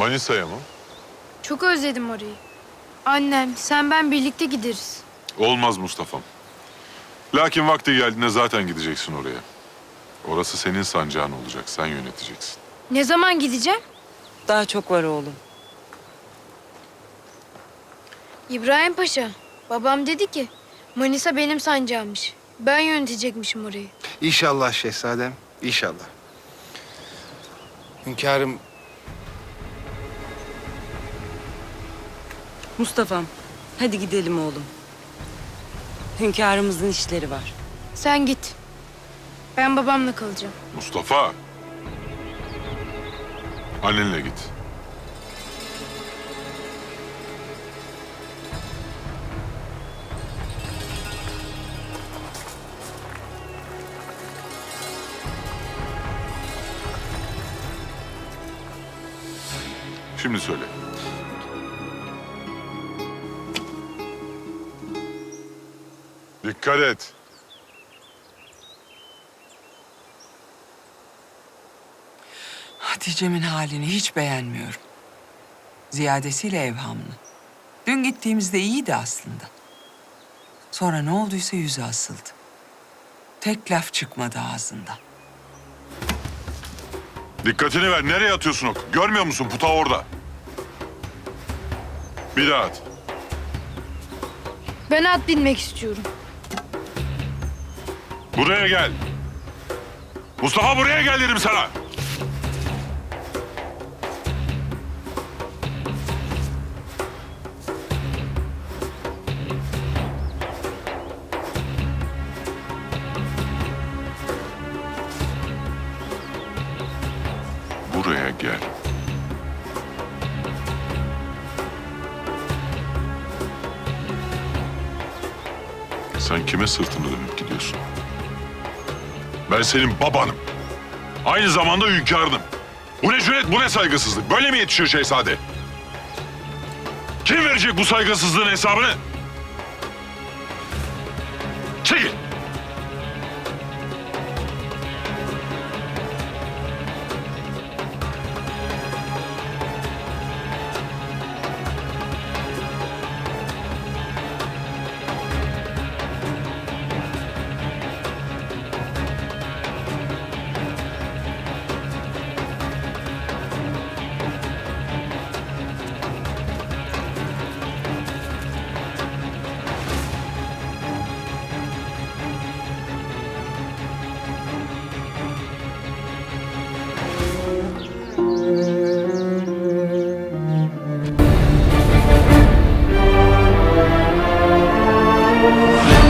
Manisa'ya mı? Çok özledim orayı. Annem, sen ben birlikte gideriz. Olmaz Mustafa'm. Lakin vakti geldiğinde zaten gideceksin oraya. Orası senin sancağın olacak. Sen yöneteceksin. Ne zaman gideceğim? Daha çok var oğlum. İbrahim Paşa, babam dedi ki Manisa benim sancağımmış. Ben yönetecekmişim orayı. İnşallah şehzadem, inşallah. Hünkârım, Mustafa'm hadi gidelim oğlum. Hünkârımızın işleri var. Sen git. Ben babamla kalacağım. Mustafa! Annenle git. Şimdi söyle. Dikkat et. Hatice'min halini hiç beğenmiyorum. Ziyadesiyle evhamlı. Dün gittiğimizde iyiydi aslında. Sonra ne olduysa yüzü asıldı. Tek laf çıkmadı ağzından. Dikkatini ver. Nereye atıyorsun ok? Görmüyor musun? Puta orada. Bir daha at. Ben at binmek istiyorum. Buraya gel. Mustafa buraya gel dedim sana. Buraya gel. Sen kime sırtını dönüp gidiyorsun? Ben senin babanım. Aynı zamanda hünkârınım. Bu ne cüret, bu ne saygısızlık? Böyle mi yetişiyor şehzade? Kim verecek bu saygısızlığın hesabını? Çekil. Música